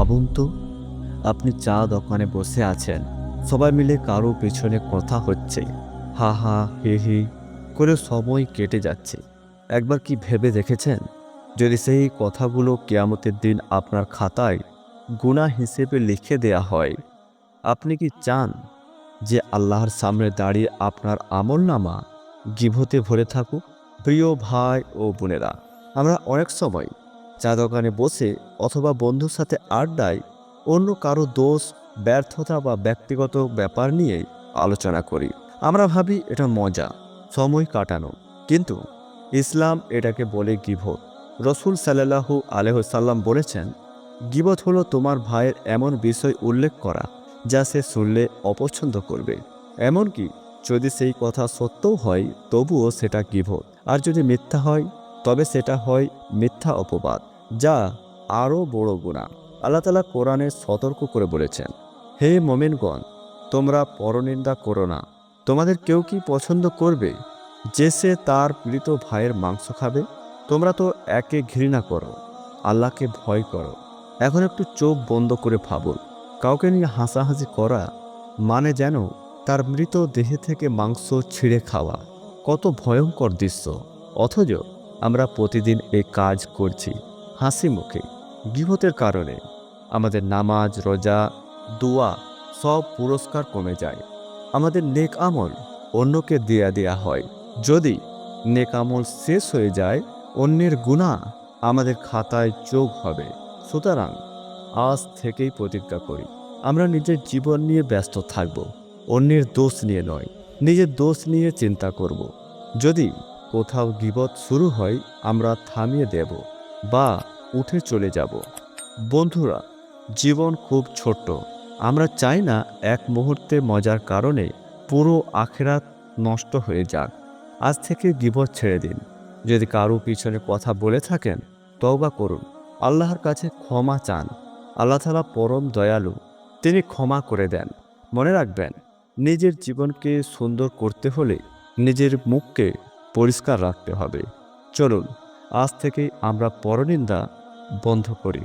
ভাবুন তো, আপনি চা দোকানে বসে আছেন, সবাই মিলে কারও পেছনে কথা হচ্ছে। হা হা, হি হি, করে সময় কেটে যাচ্ছে। একবার কি ভেবে দেখেছেন? যদি সেই কথাগুলো কেয়ামতের দিন আপনার খাতায় গুণা হিসেবে লিখে দেয়া হয়, আপনি কি চান যে আল্লাহর সামনে দাঁড়িয়ে আপনার আমল নামা গিভতে ভরে থাকুক? প্রিয় ভাই ও বোনেরা, আমরা অনেক সময় চা দোকানে বসে অথবা বন্ধুর সাথে আড্ডায় অন্য কারও দোষ, ব্যর্থতা বা ব্যক্তিগত ব্যাপার নিয়ে আলোচনা করি। আমরা ভাবি এটা মজা, সময় কাটানো। কিন্তু ইসলাম এটাকে বলে গিভত রসুল সাল্লাহু আলহ্লাম বলেছেন, গিবত হলো তোমার ভাইয়ের এমন বিষয় উল্লেখ করা, যা সে শুনলে অপছন্দ করবে। এমনকি যদি সেই কথা সত্যও হয়, তবুও সেটা গিভত আর যদি মিথ্যা হয়, তবে সেটা হয় মিথ্যা অপবাদ। যা আরও বড় গুণা। আল্লাহ তালা কোরআনে সতর্ক করে বলেছেন, হে মোমেনগণ, তোমরা পরনিন্দা করো না। তোমাদের কেউ কি পছন্দ করবে যে সে তার পীড়িত ভাইয়ের মাংস খাবে? তোমরা তো একে ঘৃণা করো, আল্লাহকে ভয় করো। এখন একটু চোখ বন্ধ করে ভাবুন, কাউকে নিয়ে হাসাহাসি করা মানে যেন তার মৃত দেহে থেকে মাংস ছিঁড়ে খাওয়া। কত ভয়ঙ্কর দৃশ্য। অথচ আমরা প্রতিদিন এই কাজ করছি। হাসি মুখে গৃহতের কারণে আমাদের নামাজ, রোজা, দোয়া সব পুরস্কার কমে যায়। আমাদের নেক আমল অন্যকে দেয়া দেয়া হয়। যদি নেক আমল শেষ হয়ে যায়, অন্যের গুণা আমাদের খাতায় যোগ হবে। সুতরাং আজ থেকেই প্রতিজ্ঞা করি, আমরা নিজের জীবন নিয়ে ব্যস্ত থাকব, অন্যের দোষ নিয়ে নয়, নিজের দোষ নিয়ে চিন্তা করব। যদি কোথাও গিবত শুরু হয়, আমরা থামিয়ে দেব। বা উঠে চলে যাব। বন্ধুরা, জীবন খুব ছোট্ট। আমরা চাই না এক মুহূর্তে মজার কারণে পুরো আখেরাত নষ্ট হয়ে যাক। আজ থেকে গিবত ছেড়ে দিন। যদি কারও পিছনে কথা বলে থাকেন, তওবা করুন। আল্লাহর কাছে ক্ষমা চান। আল্লাহ তালা পরম দয়ালু। তিনি ক্ষমা করে দেন। মনে রাখবেন, নিজের জীবনকে সুন্দর করতে হলে নিজের মুখকে পরিষ্কার রাখতে হবে। চলুন আজ থেকে আমরা পরনিন্দা বন্ধ করি।